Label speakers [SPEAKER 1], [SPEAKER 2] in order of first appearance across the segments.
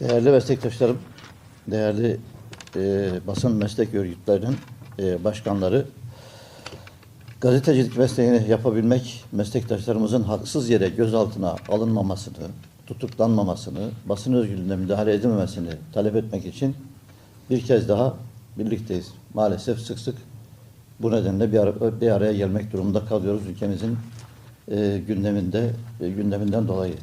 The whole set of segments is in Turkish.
[SPEAKER 1] Değerli meslektaşlarım, değerli e, basın meslek örgütlerinin e, başkanları, gazetecilik mesleğini yapabilmek, meslektaşlarımızın haksız yere gözaltına alınmamasını, tutuklanmamasını, basın özgürlüğüne müdahale edilmemesini talep etmek için bir kez daha birlikteyiz. Maalesef sık sık bu nedenle bir, ara- bir araya gelmek durumunda kalıyoruz ülkemizin e, gündeminde e, gündeminden dolayı.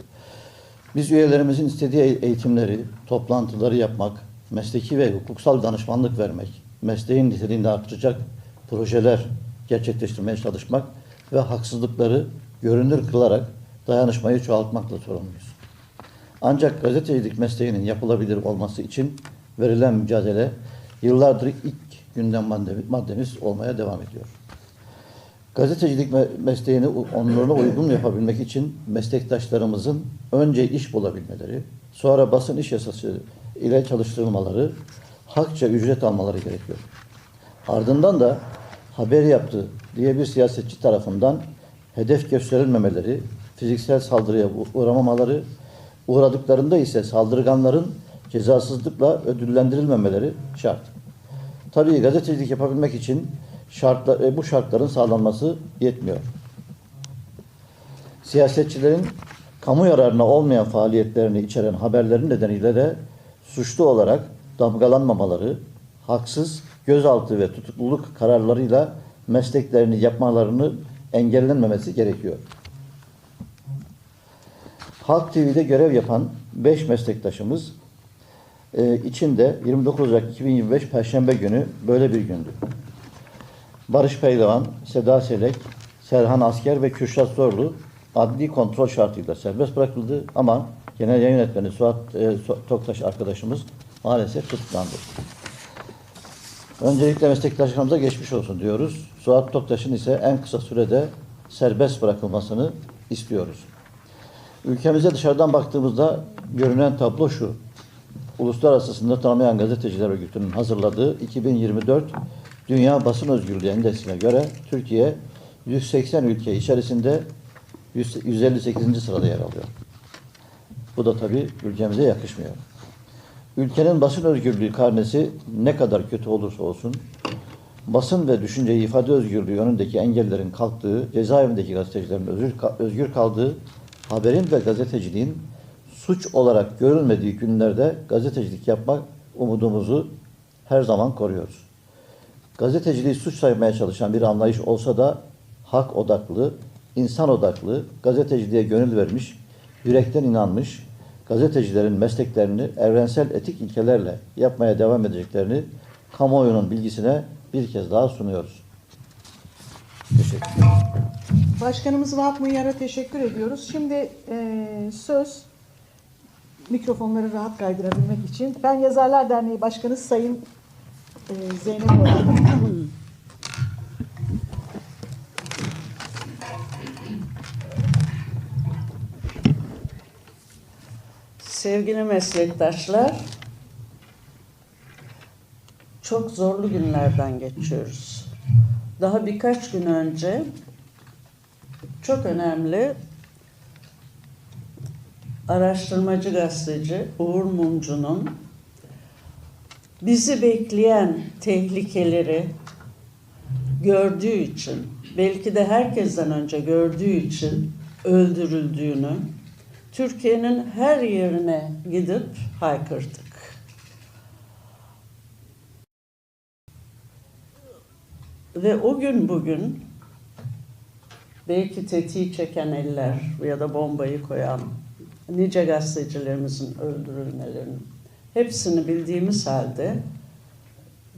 [SPEAKER 1] Biz üyelerimizin istediği eğitimleri, toplantıları yapmak, mesleki ve hukuksal danışmanlık vermek, mesleğin niteliğini artıracak projeler gerçekleştirmeye çalışmak ve haksızlıkları görünür kılarak dayanışmayı çoğaltmakla sorumluyuz. Ancak gazetecilik mesleğinin yapılabilir olması için verilen mücadele yıllardır ilk gündem madde- maddemiz olmaya devam ediyor. Gazetecilik me- mesleğini onuruna uygun yapabilmek için meslektaşlarımızın önce iş bulabilmeleri, sonra basın iş yasası ile çalıştırılmaları, hakça ücret almaları gerekiyor. Ardından da haber yaptı diye bir siyasetçi tarafından hedef gösterilmemeleri, fiziksel saldırıya uğramamaları, uğradıklarında ise saldırganların cezasızlıkla ödüllendirilmemeleri şart. Tabii gazetecilik yapabilmek için şartlar, e, bu şartların sağlanması yetmiyor. Siyasetçilerin kamu yararına olmayan faaliyetlerini içeren haberlerin nedeniyle de suçlu olarak damgalanmamaları, haksız gözaltı ve tutukluluk kararlarıyla mesleklerini yapmalarını engellenmemesi gerekiyor. Halk TV'de görev yapan 5 meslektaşımız e, içinde 29 Ocak 2025 Perşembe günü böyle bir gündü. Barış Pehlivan, Seda Selek, Serhan Asker ve Kürşat Zorlu adli kontrol şartıyla serbest bırakıldı ama genel yayın yönetmeni Suat e, Toktaş arkadaşımız maalesef tutuklandı. Öncelikle meslektaşlarımıza geçmiş olsun diyoruz. Suat Toktaş'ın ise en kısa sürede serbest bırakılmasını istiyoruz. Ülkemize dışarıdan baktığımızda görünen tablo şu. Uluslararası Sınır Tanımayan Gazeteciler Örgütü'nün hazırladığı 2024 Dünya Basın Özgürlüğü Endeksine göre Türkiye 180 ülke içerisinde 100 158. sırada yer alıyor. Bu da tabii ülkemize yakışmıyor. Ülkenin basın özgürlüğü karnesi ne kadar kötü olursa olsun, basın ve düşünce ifade özgürlüğü önündeki engellerin kalktığı, cezaevindeki gazetecilerin özgür kaldığı, haberin ve gazeteciliğin suç olarak görülmediği günlerde gazetecilik yapmak umudumuzu her zaman koruyoruz. Gazeteciliği suç saymaya çalışan bir anlayış olsa da hak odaklı, insan odaklı, gazeteciliğe gönül vermiş, yürekten inanmış, gazetecilerin mesleklerini evrensel etik ilkelerle yapmaya devam edeceklerini kamuoyunun bilgisine bir kez daha sunuyoruz. Teşekkür ederim.
[SPEAKER 2] Başkanımız Vahap Muyyar'a teşekkür ediyoruz. Şimdi e, söz mikrofonları rahat kaydırabilmek için. Ben Yazarlar Derneği Başkanı Sayın e, Zeynep.
[SPEAKER 3] Sevgili meslektaşlar, çok zorlu günlerden geçiyoruz. Daha birkaç gün önce çok önemli araştırmacı gazeteci Uğur Mumcu'nun bizi bekleyen tehlikeleri gördüğü için, belki de herkesten önce gördüğü için öldürüldüğünü, Türkiye'nin her yerine gidip haykırdık. Ve o gün bugün belki tetiği çeken eller ya da bombayı koyan nice gazetecilerimizin öldürülmelerinin hepsini bildiğimiz halde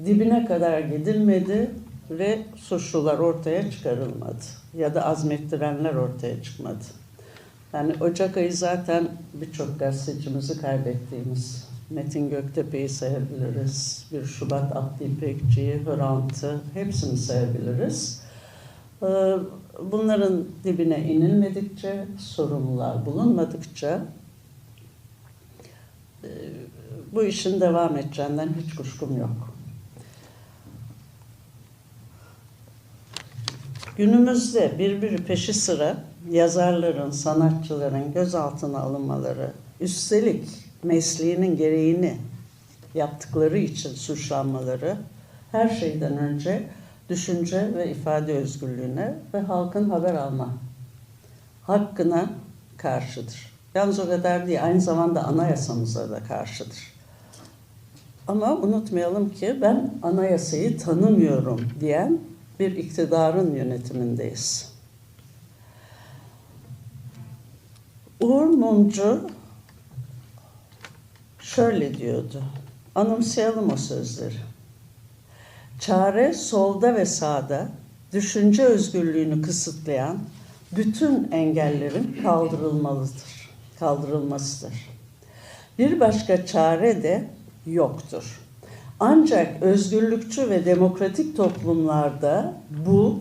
[SPEAKER 3] dibine kadar gidilmedi ve suçlular ortaya çıkarılmadı ya da azmettirenler ortaya çıkmadı. Yani Ocak ayı zaten birçok gazetecimizi kaybettiğimiz Metin Göktepe'yi sayabiliriz. 1 Şubat Abdi İpekçi'yi, Hrant'ı hepsini sayabiliriz. Ee, Bunların dibine inilmedikçe, sorumlular bulunmadıkça bu işin devam edeceğinden hiç kuşkum yok. Günümüzde birbiri peşi sıra yazarların, sanatçıların gözaltına alınmaları, üstelik mesleğinin gereğini yaptıkları için suçlanmaları her şeyden önce düşünce ve ifade özgürlüğüne ve halkın haber alma hakkına karşıdır. Yalnız o kadar değil, aynı zamanda anayasamıza da karşıdır. Ama unutmayalım ki ben anayasayı tanımıyorum diyen bir iktidarın yönetimindeyiz. Uğur Mumcu şöyle diyordu. Anımsayalım o sözleri. Çare solda ve sağda düşünce özgürlüğünü kısıtlayan bütün engellerin kaldırılmalıdır. Kaldırılmasıdır. Bir başka çare de yoktur. Ancak özgürlükçü ve demokratik toplumlarda bu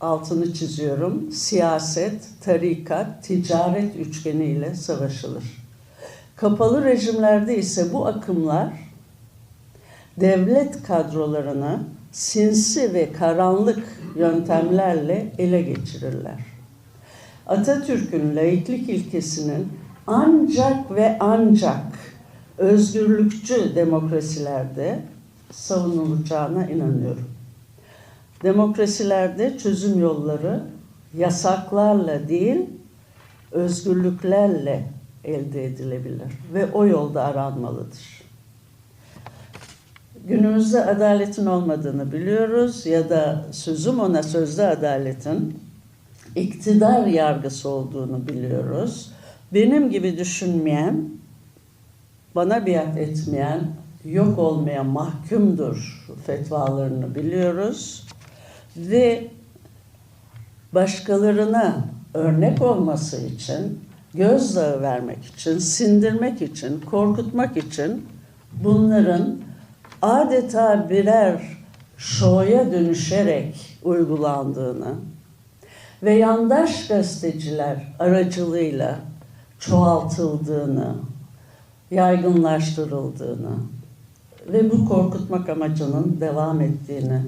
[SPEAKER 3] altını çiziyorum siyaset, tarikat, ticaret üçgeniyle savaşılır. Kapalı rejimlerde ise bu akımlar devlet kadrolarını sinsi ve karanlık yöntemlerle ele geçirirler. Atatürk'ün laiklik ilkesinin ancak ve ancak özgürlükçü demokrasilerde savunulacağına inanıyorum. Demokrasilerde çözüm yolları yasaklarla değil, özgürlüklerle elde edilebilir ve o yolda aranmalıdır. Günümüzde adaletin olmadığını biliyoruz ya da sözüm ona sözde adaletin iktidar yargısı olduğunu biliyoruz. Benim gibi düşünmeyen, bana biat etmeyen, yok olmaya mahkumdur fetvalarını biliyoruz. Ve başkalarına örnek olması için, gözdağı vermek için, sindirmek için, korkutmak için bunların adeta birer şoya dönüşerek uygulandığını ve yandaş gazeteciler aracılığıyla çoğaltıldığını, yaygınlaştırıldığını ve bu korkutmak amacının devam ettiğini,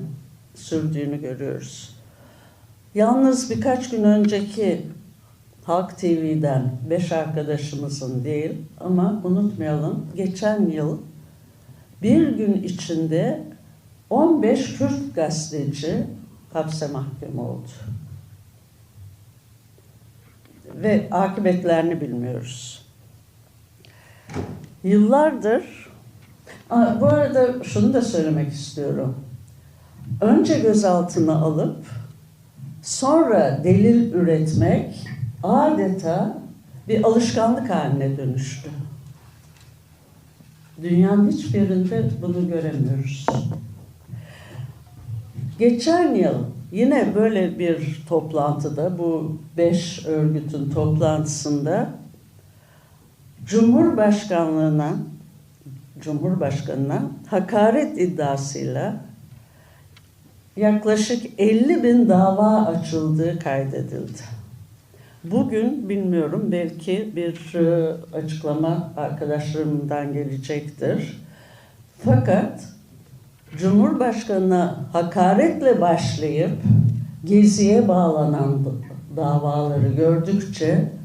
[SPEAKER 3] sürdüğünü görüyoruz. Yalnız birkaç gün önceki Halk TV'den beş arkadaşımızın değil ama unutmayalım geçen yıl bir gün içinde 15 Kürt gazeteci hapse mahkum oldu. Ve akıbetlerini bilmiyoruz. Yıllardır, Aa, bu arada şunu da söylemek istiyorum. Önce gözaltına alıp sonra delil üretmek adeta bir alışkanlık haline dönüştü. Dünyanın hiçbir yerinde bunu göremiyoruz. Geçen yıl yine böyle bir toplantıda, bu beş örgütün toplantısında Cumhurbaşkanlığına, Cumhurbaşkanına hakaret iddiasıyla yaklaşık 50 bin dava açıldığı kaydedildi. Bugün bilmiyorum belki bir e, açıklama arkadaşlarımdan gelecektir. Fakat Cumhurbaşkanına hakaretle başlayıp geziye bağlanan davaları gördükçe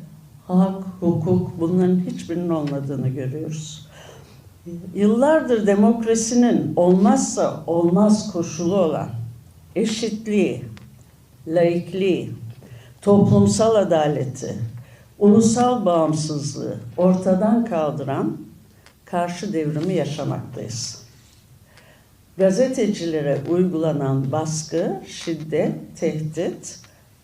[SPEAKER 3] hak, hukuk bunların hiçbirinin olmadığını görüyoruz. Yıllardır demokrasinin olmazsa olmaz koşulu olan eşitliği, laikliği, toplumsal adaleti, ulusal bağımsızlığı ortadan kaldıran karşı devrimi yaşamaktayız. Gazetecilere uygulanan baskı, şiddet, tehdit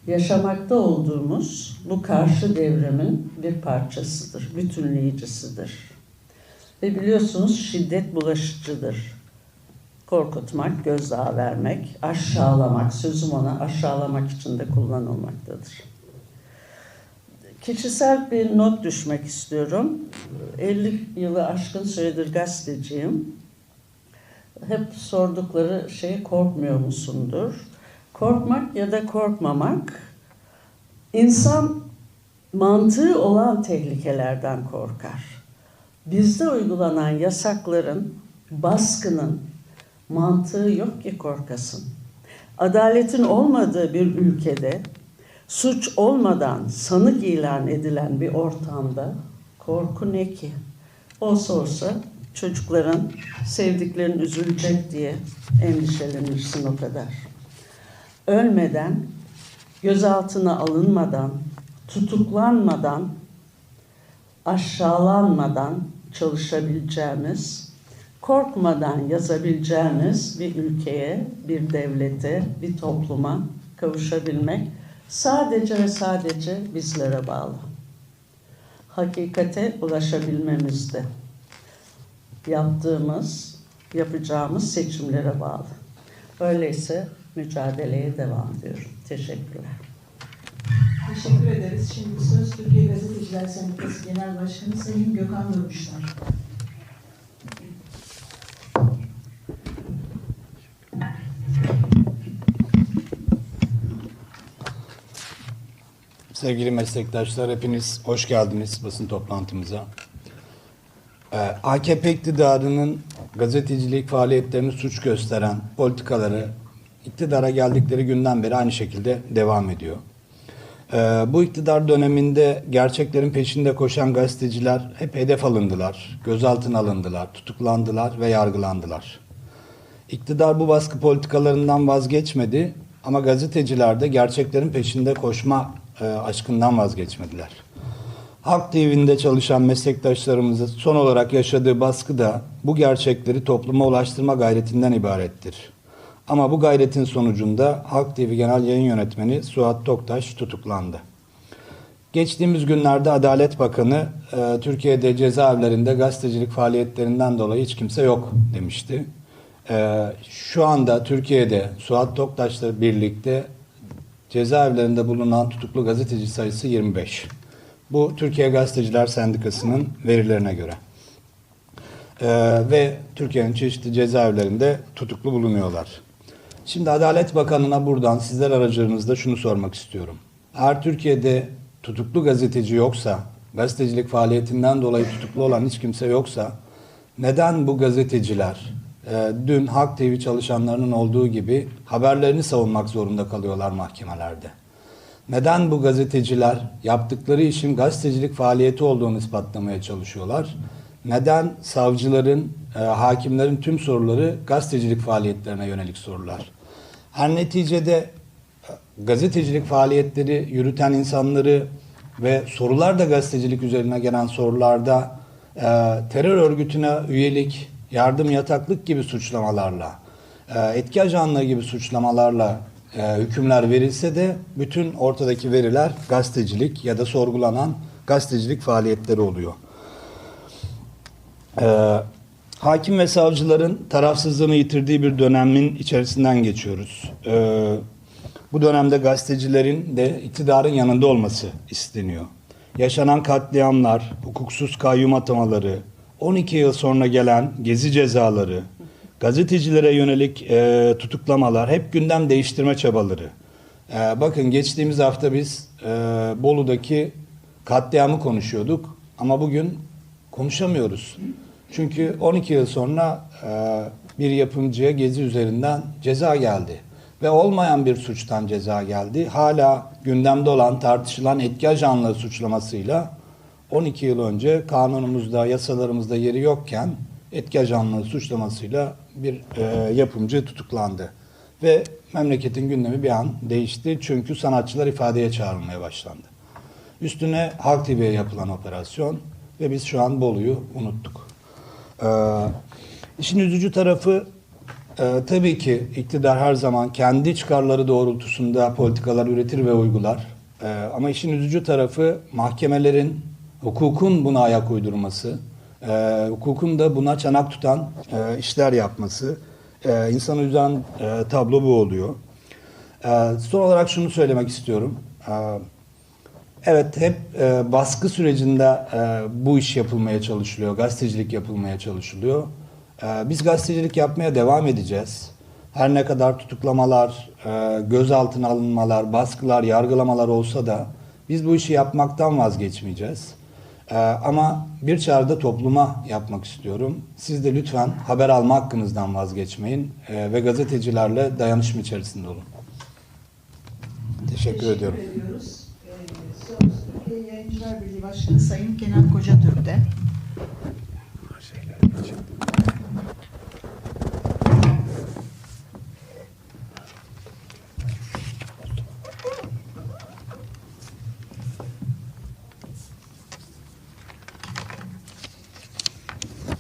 [SPEAKER 3] yaşamakta olduğumuz bu karşı devrimin bir parçasıdır, bütünleyicisidir. Ve biliyorsunuz şiddet bulaşıcıdır. Korkutmak, gözdağı vermek, aşağılamak, sözüm ona aşağılamak için de kullanılmaktadır. Kişisel bir not düşmek istiyorum. 50 yılı aşkın süredir gazeteciyim. Hep sordukları şey korkmuyor musundur? Korkmak ya da korkmamak insan mantığı olan tehlikelerden korkar. Bizde uygulanan yasakların, baskının mantığı yok ki korkasın. Adaletin olmadığı bir ülkede suç olmadan sanık ilan edilen bir ortamda korku ne ki? Olsa olsa çocukların, sevdiklerin üzülecek diye endişelenirsin o kadar. Ölmeden, gözaltına alınmadan, tutuklanmadan, aşağılanmadan çalışabileceğimiz, korkmadan yazabileceğimiz bir ülkeye, bir devlete, bir topluma kavuşabilmek sadece ve sadece bizlere bağlı. Hakikate ulaşabilmemizde yaptığımız, yapacağımız seçimlere bağlı. Öyleyse mücadeleye devam ediyorum. Teşekkürler.
[SPEAKER 2] Teşekkür ederiz. Şimdi söz Türkiye Gazeteciler Sendikası Genel Başkanı Sayın Gökhan Durmuşlar.
[SPEAKER 4] Sevgili meslektaşlar hepiniz hoş geldiniz basın toplantımıza. Ee, AKP iktidarının gazetecilik faaliyetlerini suç gösteren politikaları iktidara geldikleri günden beri aynı şekilde devam ediyor. Ee, bu iktidar döneminde gerçeklerin peşinde koşan gazeteciler hep hedef alındılar, gözaltına alındılar, tutuklandılar ve yargılandılar. İktidar bu baskı politikalarından vazgeçmedi ama gazeteciler de gerçeklerin peşinde koşma e, aşkından vazgeçmediler. Halk TV'nde çalışan meslektaşlarımızın son olarak yaşadığı baskı da bu gerçekleri topluma ulaştırma gayretinden ibarettir. Ama bu gayretin sonucunda Halk TV Genel Yayın Yönetmeni Suat Toktaş tutuklandı. Geçtiğimiz günlerde Adalet Bakanı e, Türkiye'de cezaevlerinde gazetecilik faaliyetlerinden dolayı hiç kimse yok demişti. E, şu anda Türkiye'de Suat Toktaş'la birlikte cezaevlerinde bulunan tutuklu gazeteci sayısı 25. Bu Türkiye Gazeteciler Sendikası'nın verilerine göre. E, ve Türkiye'nin çeşitli cezaevlerinde tutuklu bulunuyorlar. Şimdi Adalet Bakanı'na buradan sizler aracılığınızda şunu sormak istiyorum. Eğer Türkiye'de tutuklu gazeteci yoksa, gazetecilik faaliyetinden dolayı tutuklu olan hiç kimse yoksa, neden bu gazeteciler e, dün Halk TV çalışanlarının olduğu gibi haberlerini savunmak zorunda kalıyorlar mahkemelerde? Neden bu gazeteciler yaptıkları işin gazetecilik faaliyeti olduğunu ispatlamaya çalışıyorlar? Neden savcıların, e, hakimlerin tüm soruları gazetecilik faaliyetlerine yönelik sorular? Her neticede e, gazetecilik faaliyetleri yürüten insanları ve sorular da gazetecilik üzerine gelen sorularda e, terör örgütüne üyelik, yardım yataklık gibi suçlamalarla, e, etki ajanlığı gibi suçlamalarla e, hükümler verilse de bütün ortadaki veriler gazetecilik ya da sorgulanan gazetecilik faaliyetleri oluyor. Ee, hakim ve savcıların tarafsızlığını yitirdiği bir dönemin içerisinden geçiyoruz. Ee, bu dönemde gazetecilerin de iktidarın yanında olması isteniyor. Yaşanan katliamlar, hukuksuz kayyum atamaları, 12 yıl sonra gelen gezi cezaları, gazetecilere yönelik e, tutuklamalar, hep gündem değiştirme çabaları. Ee, bakın geçtiğimiz hafta biz e, Bolu'daki katliamı konuşuyorduk ama bugün konuşamıyoruz. Çünkü 12 yıl sonra e, bir yapımcıya gezi üzerinden ceza geldi. Ve olmayan bir suçtan ceza geldi. Hala gündemde olan tartışılan etki ajanlığı suçlamasıyla 12 yıl önce kanunumuzda, yasalarımızda yeri yokken etki ajanlığı suçlamasıyla bir e, yapımcı tutuklandı. Ve memleketin gündemi bir an değişti. Çünkü sanatçılar ifadeye çağrılmaya başlandı. Üstüne Halk TV'ye yapılan operasyon ve biz şu an Bolu'yu unuttuk. Ee, işin üzücü tarafı e, tabii ki iktidar her zaman kendi çıkarları doğrultusunda politikalar üretir ve uygular. Ee, ama işin üzücü tarafı mahkemelerin, hukukun buna ayak uydurması, e, hukukun da buna çanak tutan e, işler yapması. E, insanı üzen e, tablo bu oluyor. E, son olarak şunu söylemek istiyorum. E, Evet hep e, baskı sürecinde e, bu iş yapılmaya çalışılıyor, gazetecilik yapılmaya çalışılıyor. E, biz gazetecilik yapmaya devam edeceğiz. Her ne kadar tutuklamalar, e, gözaltına alınmalar, baskılar, yargılamalar olsa da biz bu işi yapmaktan vazgeçmeyeceğiz. E, ama bir çağrıda topluma yapmak istiyorum. Siz de lütfen haber alma hakkınızdan vazgeçmeyin e, ve gazetecilerle dayanışma içerisinde olun. Teşekkür, ediyorum.
[SPEAKER 2] ediyoruz. Sayın Yayıncılar Birliği Başkanı Sayın Kenan Kocatürk de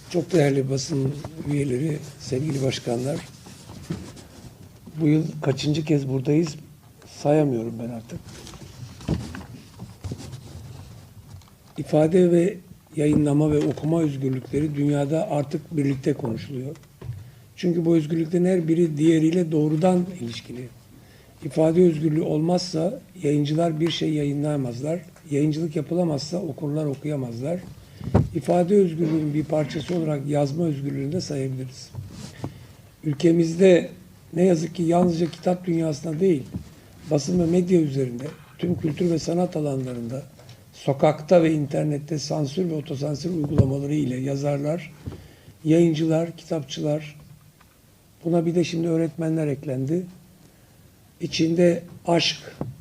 [SPEAKER 5] Çok değerli basın üyeleri, sevgili başkanlar. Bu yıl kaçıncı kez buradayız sayamıyorum ben artık. İfade ve yayınlama ve okuma özgürlükleri dünyada artık birlikte konuşuluyor. Çünkü bu özgürlüklerin her biri diğeriyle doğrudan ilişkili. İfade özgürlüğü olmazsa yayıncılar bir şey yayınlayamazlar. Yayıncılık yapılamazsa okurlar okuyamazlar. İfade özgürlüğünün bir parçası olarak yazma özgürlüğünü de sayabiliriz. Ülkemizde ne yazık ki yalnızca kitap dünyasında değil, basın ve medya üzerinde, tüm kültür ve sanat alanlarında, sokakta ve internette sansür ve otosansür uygulamaları ile yazarlar, yayıncılar, kitapçılar, buna bir de şimdi öğretmenler eklendi. İçinde aşk,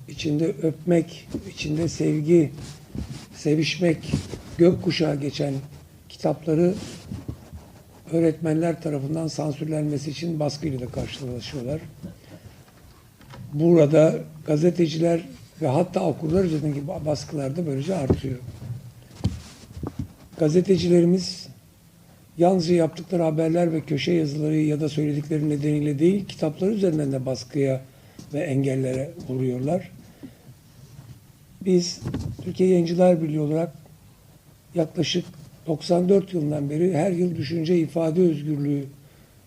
[SPEAKER 5] içinde öpmek, içinde sevgi, sevişmek, gökkuşağı geçen kitapları öğretmenler tarafından sansürlenmesi için baskıyla da karşılaşıyorlar. Burada gazeteciler ve hatta okurlar üzerindeki baskılar da böylece artıyor. Gazetecilerimiz yalnızca yaptıkları haberler ve köşe yazıları ya da söyledikleri nedeniyle değil, kitapları üzerinden de baskıya ve engellere uğruyorlar. Biz Türkiye Yayıncılar Birliği olarak yaklaşık 94 yılından beri her yıl düşünce ifade özgürlüğü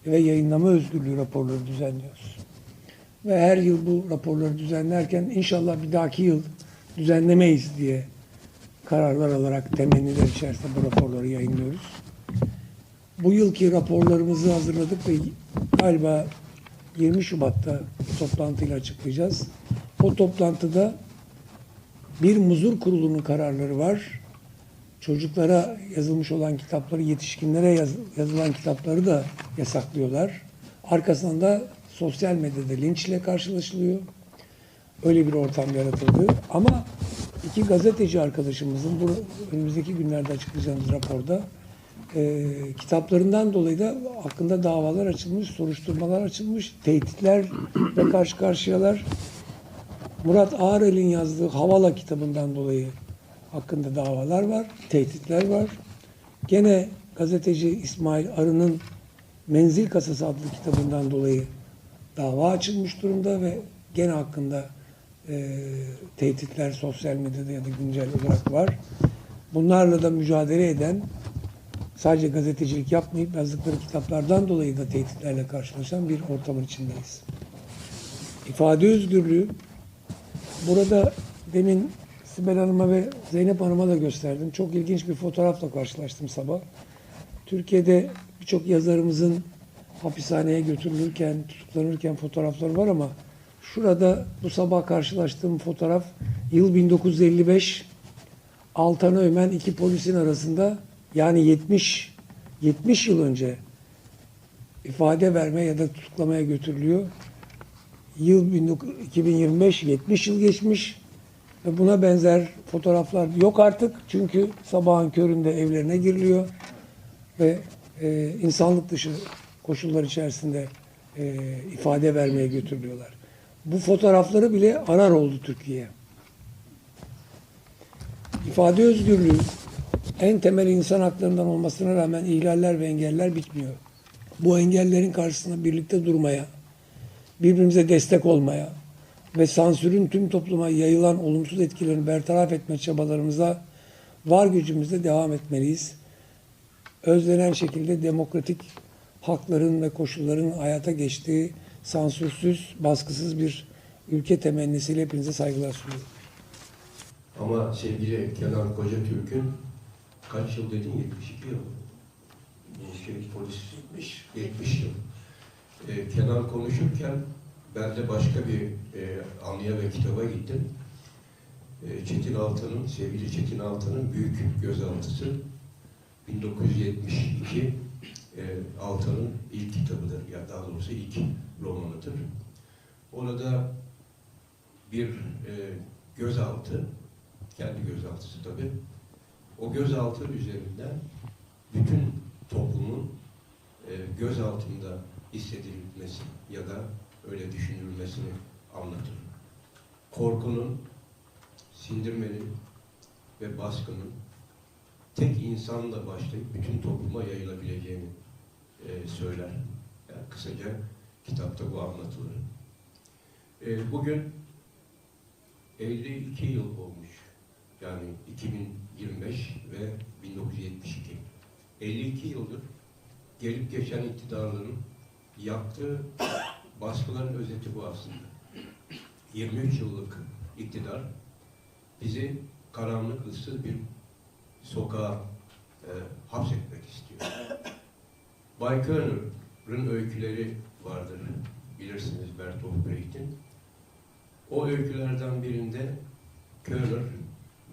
[SPEAKER 5] ve yayınlama özgürlüğü raporları düzenliyoruz. Ve her yıl bu raporları düzenlerken inşallah bir dahaki yıl düzenlemeyiz diye kararlar alarak temenniler içerisinde bu raporları yayınlıyoruz. Bu yılki raporlarımızı hazırladık ve galiba 20 Şubat'ta toplantıyla açıklayacağız. O toplantıda bir muzur kurulunun kararları var. Çocuklara yazılmış olan kitapları, yetişkinlere yaz- yazılan kitapları da yasaklıyorlar. Arkasından da sosyal medyada linçle karşılaşılıyor. Öyle bir ortam yaratıldı. Ama iki gazeteci arkadaşımızın bu önümüzdeki günlerde açıklayacağımız raporda e, kitaplarından dolayı da hakkında davalar açılmış, soruşturmalar açılmış, tehditler ve karşı karşıyalar. Murat Ağrel'in yazdığı Havala kitabından dolayı hakkında davalar var, tehditler var. Gene gazeteci İsmail Arı'nın Menzil Kasası adlı kitabından dolayı dava açılmış durumda ve gene hakkında e, tehditler sosyal medyada ya da güncel olarak var. Bunlarla da mücadele eden sadece gazetecilik yapmayıp yazdıkları kitaplardan dolayı da tehditlerle karşılaşan bir ortamın içindeyiz. İfade özgürlüğü burada demin Sibel Hanım'a ve Zeynep Hanım'a da gösterdim. Çok ilginç bir fotoğrafla karşılaştım sabah. Türkiye'de birçok yazarımızın hapishaneye götürülürken, tutuklanırken fotoğrafları var ama şurada bu sabah karşılaştığım fotoğraf yıl 1955 Altan Öğmen iki polisin arasında yani 70 70 yıl önce ifade verme ya da tutuklamaya götürülüyor. Yıl 19 2025 70 yıl geçmiş ve buna benzer fotoğraflar yok artık. Çünkü sabahın köründe evlerine giriliyor ve e, insanlık dışı koşullar içerisinde e, ifade vermeye götürülüyorlar. Bu fotoğrafları bile arar oldu Türkiye. İfade özgürlüğü en temel insan haklarından olmasına rağmen ihlaller ve engeller bitmiyor. Bu engellerin karşısında birlikte durmaya, birbirimize destek olmaya ve sansürün tüm topluma yayılan olumsuz etkilerini bertaraf etme çabalarımıza var gücümüzle devam etmeliyiz. Özlenen şekilde demokratik hakların ve koşulların hayata geçtiği sansürsüz, baskısız bir ülke temennisiyle hepinize saygılar sunuyorum.
[SPEAKER 6] Ama sevgili Kenan Kocatürk'ün kaç yıl dedin? 72 yıl. Şey, polis 70 yıl. Ee, Kenan konuşurken ben de başka bir e, anıya ve kitaba gittim. E, Çetin Altan'ın, sevgili Çetin Altan'ın Büyük Gözaltısı 1972 e, Altan'ın ilk kitabıdır. Ya daha doğrusu ilk romanıdır. Orada bir e, gözaltı, kendi gözaltısı tabii. O gözaltı üzerinden bütün toplumun e, göz altında hissedilmesi ya da öyle düşünülmesini anlatır. Korkunun, sindirmenin ve baskının tek insanla başlayıp bütün topluma yayılabileceğini e, söyler. Yani kısaca kitapta bu anlatılır. E, bugün 52 yıl olmuş. Yani 2025 ve 1972. 52 yıldır gelip geçen iktidarların yaptığı baskıların özeti bu aslında. 23 yıllık iktidar bizi karanlık, ıssız bir sokağa e, hapsetmek istiyor. Bay Körner'ın öyküleri vardır. Bilirsiniz Bertolt Brecht'in. O öykülerden birinde Körner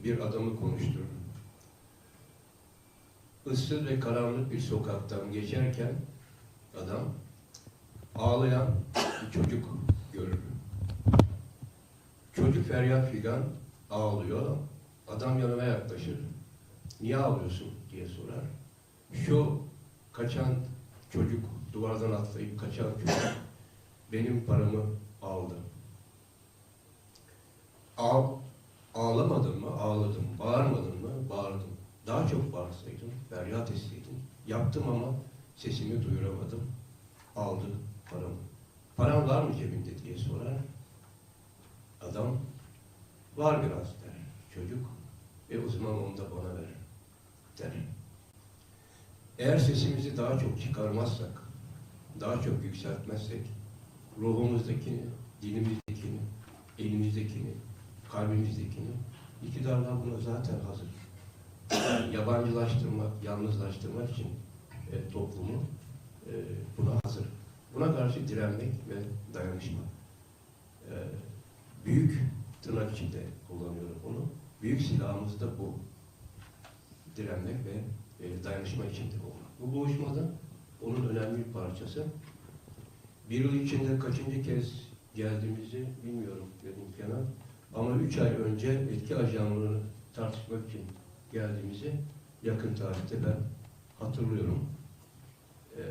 [SPEAKER 6] bir adamı konuşturur. Issız ve karanlık bir sokaktan geçerken adam ağlayan bir çocuk görür. Çocuk feryat figan ağlıyor. Adam yanına yaklaşır. Niye ağlıyorsun diye sorar. Şu kaçan çocuk, duvardan atlayıp kaçan çocuk benim paramı aldı. Ağ, ağlamadın mı? Ağladım. Bağırmadın mı? Bağırdım. Daha çok bağırsaydım, feryat etseydim. Yaptım ama sesimi duyuramadım. Aldı paramı. Param var mı cebinde diye sorar. Adam var biraz der çocuk. E o zaman onu da bana ver der. Eğer sesimizi daha çok çıkarmazsak, daha çok yükseltmezsek, ruhumuzdakini, dilimizdekini, elimizdekini, kalbimizdekini, iktidarlar buna zaten hazır. Yabancılaştırmak, yalnızlaştırmak için e, toplumu e, buna hazır. Buna karşı direnmek ve dayanışmak. E, büyük tırnak içinde kullanıyorum bunu. Büyük silahımız da bu. Direnmek ve e, dayanışma içinde olmak. Bu buluşmada onun önemli bir parçası. Bir yıl içinde kaçıncı kez geldiğimizi bilmiyorum dedim Kenan. Ama üç ay önce etki ajanlığını tartışmak için geldiğimizi yakın tarihte ben hatırlıyorum. Ee,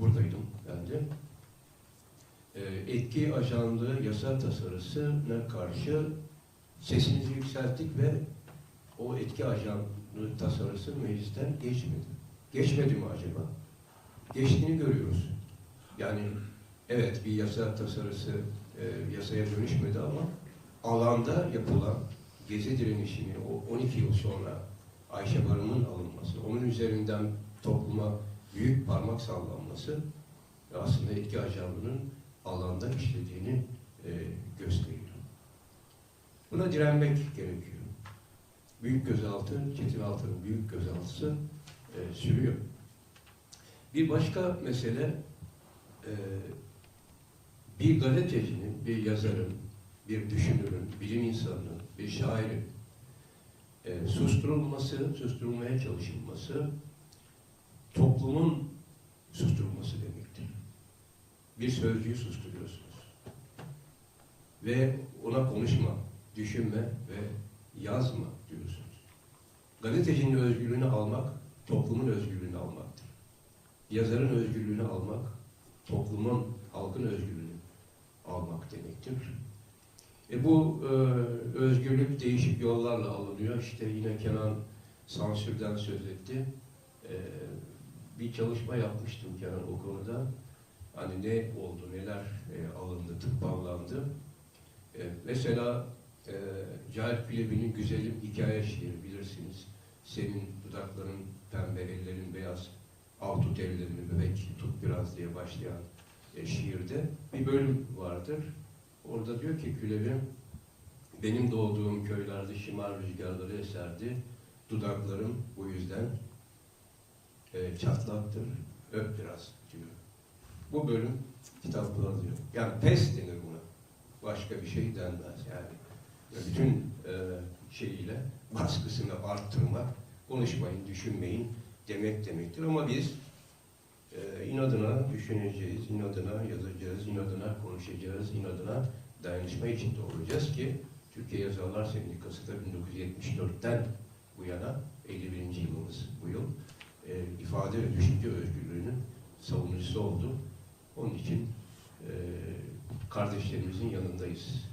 [SPEAKER 6] buradaydım ben de. Ee, etki ajanlığı yasa tasarısına karşı sesimizi yükselttik ve o etki ajanlığı tasarısı meclisten geçmedi. Geçmedi mi acaba? Geçtiğini görüyoruz. Yani evet bir yasa tasarısı e, yasaya dönüşmedi ama alanda yapılan gezi direnişini o 12 yıl sonra Ayşe Barım'ın alınması, onun üzerinden topluma büyük parmak sallanması aslında etki ajanlığının alanda işlediğini e, gösteriyor. Buna direnmek gerekiyor. Büyük gözaltı, Çetin Altan'ın büyük gözaltısı e, sürüyor. Bir başka mesele e, bir gazetecinin, bir yazarın, bir düşünürün, bilim insanının, bir şairin e, susturulması, susturulmaya çalışılması toplumun susturulması demektir. Bir sözcüğü susturuyorsunuz. Ve ona konuşma, düşünme ve yazma diyorsunuz. Gazetecinin özgürlüğünü almak, toplumun özgürlüğünü almaktır. Yazarın özgürlüğünü almak, toplumun, halkın özgürlüğünü almak demektir. E bu e, özgürlük değişik yollarla alınıyor. İşte yine Kenan sansürden söz etti. E, bir çalışma yapmıştım Kenan o konuda. Hani ne oldu, neler e, alındı, tıkballandı. E, mesela e, Cahit Kulebi'nin Güzelim Hikaye şiiri bilirsiniz. Senin dudakların pembe, ellerin beyaz, al tut ellerimi bebek, tut biraz diye başlayan e, şiirde bir bölüm vardır. Orada diyor ki Külebi, benim doğduğum köylerde şimal rüzgarları eserdi. Dudaklarım bu yüzden e, çatlaktır, öp biraz diyor. Bu bölüm kitapta diyor. Yani pes denir buna. Başka bir şey denmez yani. Bütün e, şeyiyle baskısını arttırmak, konuşmayın, düşünmeyin demek demektir. Ama biz e, inadına düşüneceğiz, inadına yazacağız, inadına konuşacağız, inadına dayanışma içinde olacağız ki Türkiye Yazarlar Sendikası da 1974'ten bu yana 51. yılımız bu yıl e, ifade ve düşünce özgürlüğünün savunucusu oldu. Onun için e, kardeşlerimizin yanındayız.